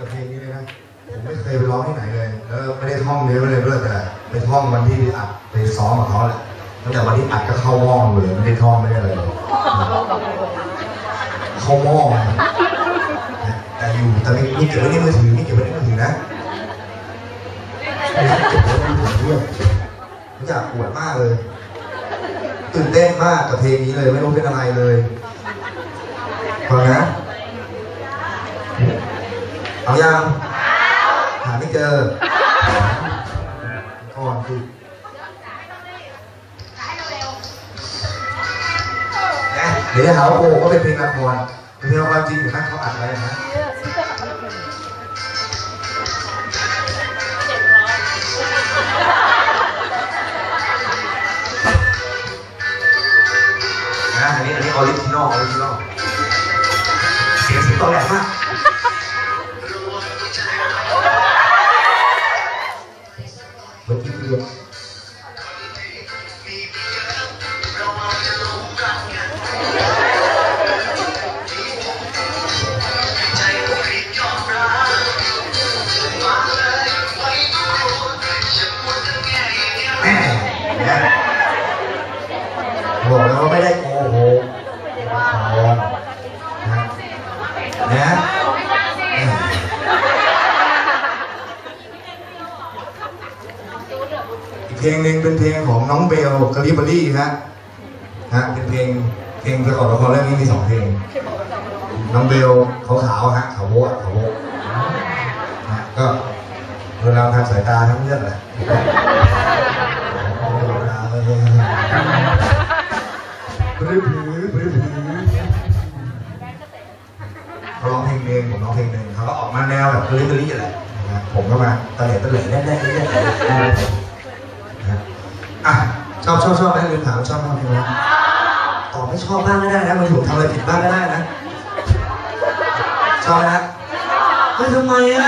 กับเพลงนี้เลยนะผมไม่เคยไปร้องที่ไหนเลยแล้วไม่ได้ท่องเนื้อไม่เรื่อแต่ไปท่องวันที่ไปอัดไปซ้อมกับเขาแหละตั้งแต่วันที่อัดก็เข้าม่องเลยไม่ได้ท่องไม่ได้อะไรเลยเข้าม่องแต่อยู่แต่ไม่เก็บไว้ในมือถือไม่เก็บไว้ในมือถือนะเก็บไว้ในมือถือด้วยรู้จักปวดมากเลยตื่นเต้นมากกับเพลงนี้เลยไม่รู้เป็นอะไรเลยฟังนะ เอายัง หาไม่เจอก่อนคือเดี๋ยวหาว่าโอ้ก็เป็นเพลงละครเป็นเพลงละครจริงอยู่นะเขาอัดอะไรนะนะอันนี้อันนี้ออริจินอลออริจินอลเสียงสิงโตแหลมมาก เมื่อกี้คือแม่เนี่ยบอกแล้วว่าไม่ได้โกหกนะอีก เพลงหนึ่งเป็นเพลงของน้องเบลกาลิบารี่ฮะฮะเป็นเพลงเพลงประกอบละครเรื่องนี้มีสองเพลง น้องเบลขาวๆฮะขาวโบ๊ะขาวโบ๊ะฮะก็เวลาทางสายตาทั้งเลือดแหละเวลาเลยปลื้มผือปลื้อเขาร้องเพลงหนึ่งผมร้องเพลงหนึ่งเขาก็ออกมาแนวแบบเกลิเบอรี่แหละนะผมก็มาตะเหลตะเหลแน่แน่ๆ ชอบชอบชอบไหมลืมถามชอบชอบเพลงไหมตอบไม่ชอบบ้างก็ได้นะมันถูกทำอะไรผิดบ้างก็ได้นะ ชอบนะเฮ้ยทำไมอะ